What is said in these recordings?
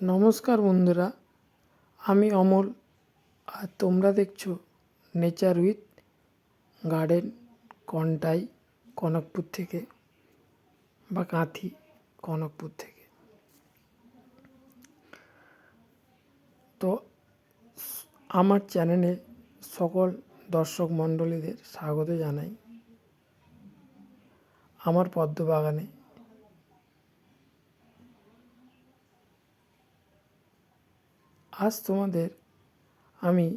নমস্কার বন্ধুরা, আমি অমল আর তোমরা দেখছ nature with garden Contai Kanakpur থেকে বা কাঁথি কনকপুর থেকে। তো আমার চ্যানেলে সকল দর্শক মণ্ডলীদের স্বাগত জানাই। আমার পদ্ম বাগানে আজ তোমাদের আমি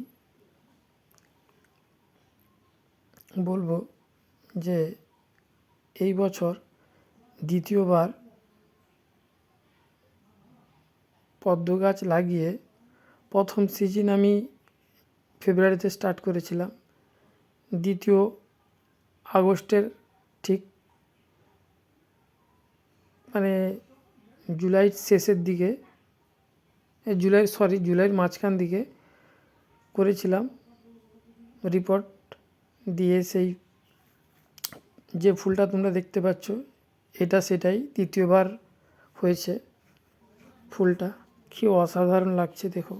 বলব যে এই বছর দ্বিতীয়বার পদ্ম গাছ লাগিয়ে প্রথম সিজন আমি ফেব্রুয়ারিতে স্টার্ট করেছিলাম। দ্বিতীয় আগস্টের ঠিক মানে জুলাইয়ের শেষের দিকে জুলাই সরি জুলাইয়ের মাঝখান দিকে করেছিলাম রিপোর্ট দিয়ে সেই যে ফুলটা তোমরা দেখতে পাচ্ছ, এটা সেটাই দ্বিতীয়বার হয়েছে ফুলটা। কি অসাধারণ লাগছে দেখো।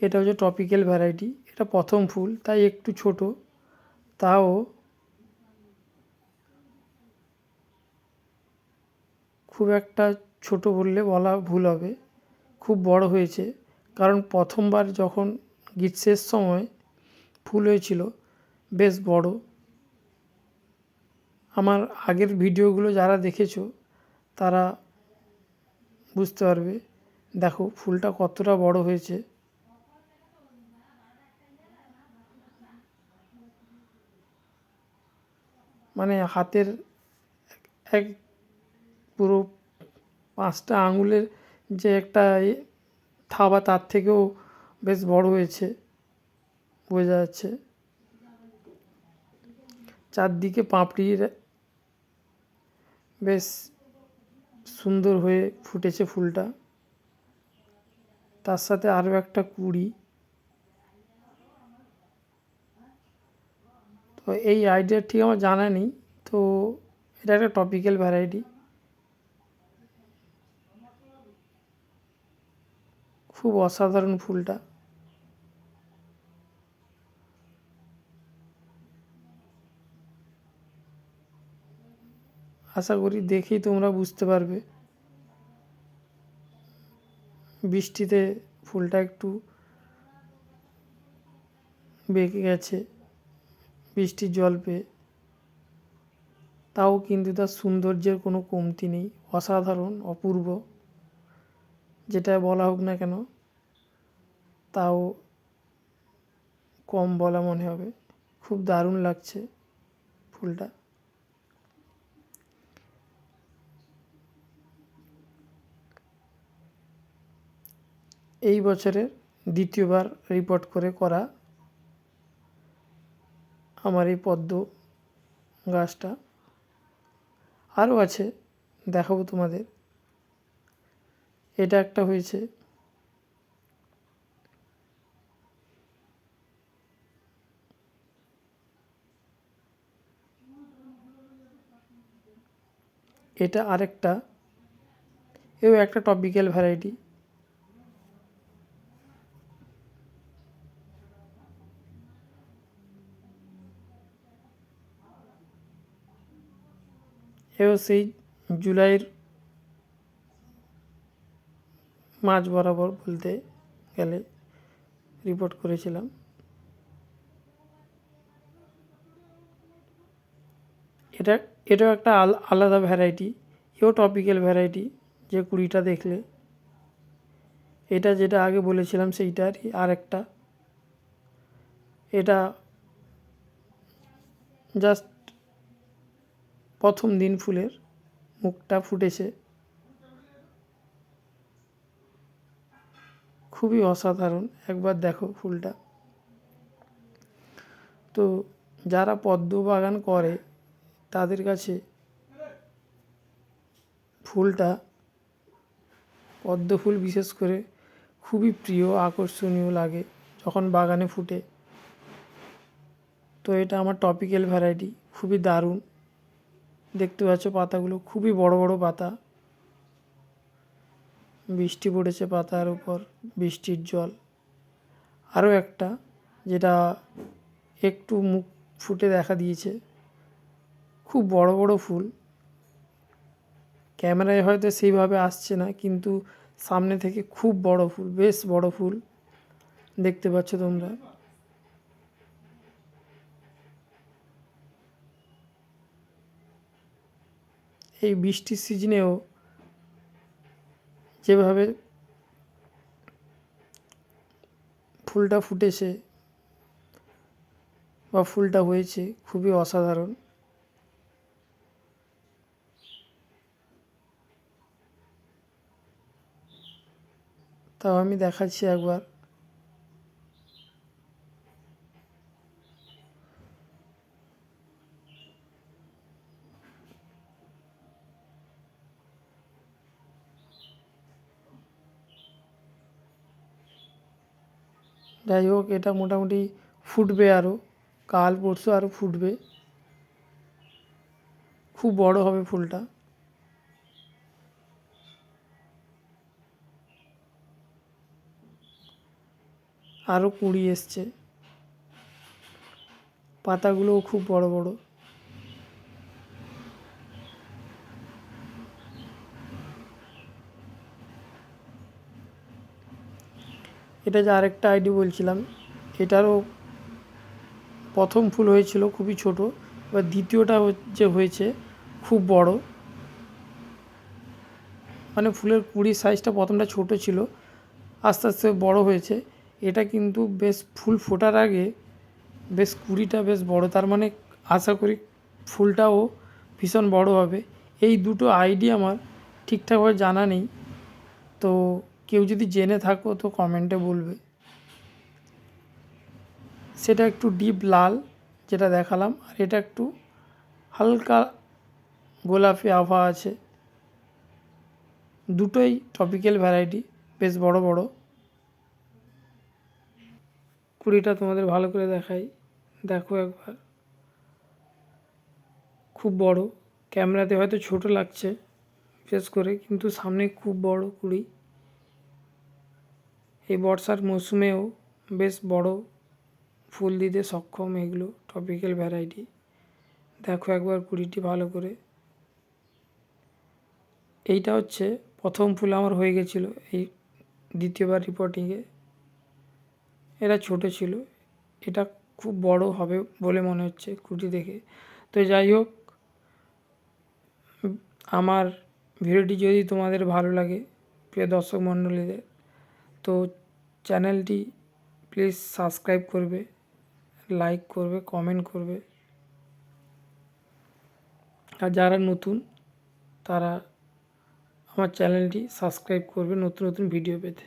এটা হচ্ছে টপিক্যাল ভ্যারাইটি এটা প্রথম ফুল, তাই একটু ছোট, তাও খুব একটা ছোট বললে বলা ভুল হবে। খুব বড় হয়েছে। কারণ প্রথমবার যখন গ্রীষ্মের সময় ফুল হয়েছিল, বেশ বড়। আমার আগের ভিডিওগুলো যারা দেখেছ, তারা বুঝতে পারবে, দেখো ফুলটা কতটা বড় হয়েছে। মানে হাতের এক পুরো পাঁচটা আঙুলের যে একটা থাবা তার থেকেও বেশ বড় হয়েছে, বোঝা যাচ্ছে। চারদিকে পাপড়ির বেশ সুন্দর হয়ে ফুটেছে ফুলটা। তার সাথে আরও একটা কুড়ি। তো এই আইডিয়া ঠিক আমার জানা নেই। তো এটা একটা টপিক্যাল ভ্যারাইটি খুব অসাধারণ ফুলটা। আশা করি দেখেই তোমরা বুঝতে পারবে। বৃষ্টিতে ফুলটা একটু বেঁকে গেছে, বৃষ্টির জল পেয়ে। তাও কিন্তু তার সৌন্দর্যের কোনো কমতি নেই, অসাধারণ, অপূর্ব। যেটা বলা হোক না কেন, তাও কম বলা মনে হবে। খুব দারুণ লাগছে ফুলটা। এই বছরের দ্বিতীয়বার রিপোর্ট করে করা আমার এই পদ্ম গাছটা। আরও আছে, দেখাবো তোমাদের। এটা একটা হয়েছে। এটা আরেকটা। এও একটা টপিক্যাল ভ্যারাইটি এও সেই জুলাইয়ের মাঝ বরাবর বলতে গেলে রিপোর্ট করেছিলাম। এটা, এটাও একটা আল- আলাদা ভ্যারাইটি এও টপিক্যাল ভ্যারাইটি যে কুড়িটা দেখলে। এটা যেটা আগে বলেছিলাম সেইটারই আর একটা এটা জাস্ট প্রথম দিন ফুলের মুখটা ফুটেছে। খুবই অসাধারণ। একবার দেখো ফুলটা। তো যারা পদ্ম বাগান করে, তাদের কাছে ফুলটা পদ্ম ফুল বিশেষ করে খুবই প্রিয়, আকর্ষণীয় লাগে যখন বাগানে ফুটে। তো এটা আমার টপিক্যাল ভ্যারাইটি খুবই দারুণ। দেখতে পাচ্ছ পাতাগুলো, খুবই বড় বড় পাতা। বৃষ্টি পড়েছে পাতার উপর, বৃষ্টির জল। আরও একটা, যেটা একটু মুখ ফুটে দেখা দিয়েছে। খুব বড় বড় ফুল। ক্যামেরায় হয়তো সেইভাবে আসছে না, কিন্তু সামনে থেকে খুব বড় ফুল, বেশ বড় ফুল। দেখতে পাচ্ছ তোমরা। এই বৃষ্টির সিজনেও যেভাবে ফুলটা ফুটেছে বা ফুলটা হয়েছে খুবই অসাধারণ। তাও আমি দেখাচ্ছি একবার। যাই হোক, এটা মোটামুটি ফুটবে আরও কাল, পরশু আরও ফুটবে। খুব বড় হবে ফুলটা। আরও কুড়ি এসছে। পাতাগুলোও খুব বড় বড়। এটা যে আরেকটা আইডি বলছিলাম, এটারও প্রথম ফুল হয়েছিল খুবই ছোট, এবার দ্বিতীয়টা যে হয়েছে খুব বড়। মানে ফুলের কুড়ির সাইজটা প্রথমটা ছোট ছিল, আস্তে আস্তে বড় হয়েছে। এটা কিন্তু বেশ ফুল ফোটার আগে বেশ কুড়িটা বেশ বড়, তার মানে আশা করি ফুলটাও ভীষণ বড় হবে। এই দুটো আইডি আমার ঠিকঠাকভাবে জানা নেই। তো কেউ যদি জেনে থাকো তো কমেন্টে বলবে। সেটা একটু ডিপ লাল যেটা দেখালাম, আর এটা একটু হালকা গোলাপি আভা আছে। দুটোই টপিক্যাল ভ্যারাইটি বেশ বড় বড়। কুড়িটা তোমাদের ভালো করে দেখাই। দেখো একবার। খুব বড়। ক্যামেরাতে হয়তো ছোট লাগছে, বিশেষ করে, কিন্তু সামনে খুব বড় কুড়ি। এই বর্ষার মৌসুমেও বেশ বড় ফুল দিতে সক্ষম এগুলো টপিক্যাল ভ্যারাইটি দেখো একবার কুড়িটি ভালো করে। এইটা হচ্ছে প্রথম ফুল আমার হয়ে গেছিল এই দ্বিতীয়বার রিপোর্টিংয়ে এটা ছোট ছিল। এটা খুব বড় হবে বলে মনে হচ্ছে কুটি দেখে। তো যাই হোক, আমার ভিডিওটি যদি তোমাদের ভালো লাগে, প্রিয় দর্শক মণ্ডলীদের তো চ্যানেলটি প্লিজ সাবস্ক্রাইব করবে, লাইক করবে, কমেন্ট করবে। আর যারা নতুন, তারা আমার চ্যানেলটি সাবস্ক্রাইব করবে নতুন নতুন ভিডিও পেতে।